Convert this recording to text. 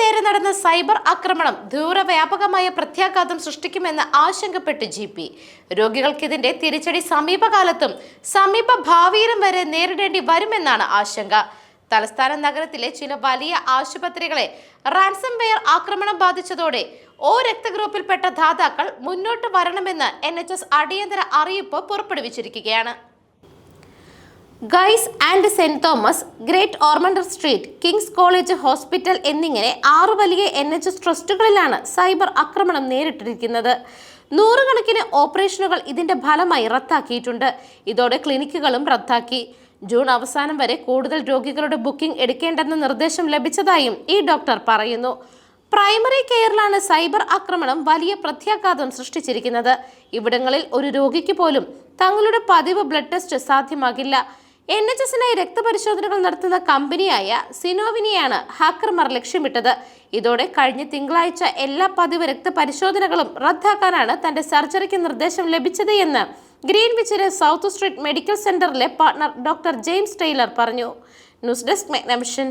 നേരെ നടന്ന സൈബർ ആക്രമണം ദൂരവ്യാപകമായ പ്രത്യാഘാതം സൃഷ്ടിക്കുമെന്ന് ആശങ്കപ്പെട്ട് ജി പി. രോഗികൾക്കിതിന്റെ തിരിച്ചടി സമീപകാലത്തും സമീപ ഭാവിയിലും വരെ നേരിടേണ്ടി വരുമെന്നാണ് ആശങ്ക. തലസ്ഥാന നഗരത്തിലെ ചില വലിയ ആശുപത്രികളെ റാൻസം വെയർ ആക്രമണം ബാധിച്ചതോടെ ഓ രക്തഗ്രൂപ്പിൽപ്പെട്ട ദാതാക്കൾ മുന്നോട്ട് വരണമെന്ന് എൻ അടിയന്തര അറിയിപ്പ് പുറപ്പെടുവിച്ചിരിക്കുകയാണ്. Guy's and Saint Thomas Great Ormond Street King's College Hospital എന്നിങ്ങനെ ആറു വലിയ എൻ എച്ച് എസ് ട്രസ്റ്റുകളിലാണ് സൈബർ ആക്രമണം നേരിട്ടിരിക്കുന്നത്. നൂറുകണക്കിന് ഓപ്പറേഷനുകൾ ഇതിന്റെ ഫലമായി റദ്ദാക്കിയിട്ടുണ്ട്. ഇതോടെ ക്ലിനിക്കുകളും റദ്ദാക്കി. ജൂൺ അവസാനം വരെ കൂടുതൽ രോഗികളുടെ ബുക്കിംഗ് എടുക്കേണ്ടെന്ന നിർദ്ദേശം ലഭിച്ചതായും ഈ ഡോക്ടർ പറയുന്നു. പ്രൈമറി കെയറിലാണ് സൈബർ ആക്രമണം വലിയ പ്രത്യാഘാതം സൃഷ്ടിച്ചിരിക്കുന്നത്. ഇവിടങ്ങളിൽ ഒരു രോഗിക്ക് പോലും തങ്ങളുടെ പതിവ് ബ്ലഡ് ടെസ്റ്റ് സാധ്യമാകില്ല. എൻ എച്ച് എസിനായി രക്തപരിശോധനകൾ നടത്തുന്ന കമ്പനിയായ സിനോവിനെയാണ് ഹാക്കർമാർ ലക്ഷ്യമിട്ടത്. ഇതോടെ കഴിഞ്ഞ തിങ്കളാഴ്ച എല്ലാ പതിവ് രക്തപരിശോധനകളും റദ്ദാക്കാനാണ് തന്റെ സർജറിക്ക് നിർദ്ദേശം ലഭിച്ചത് എന്ന് ഗ്രീൻവിച്ചിലെ South Street Medical Centre partner doctor James Tyler പറഞ്ഞു. News desk മെഗ്നമിഷൻ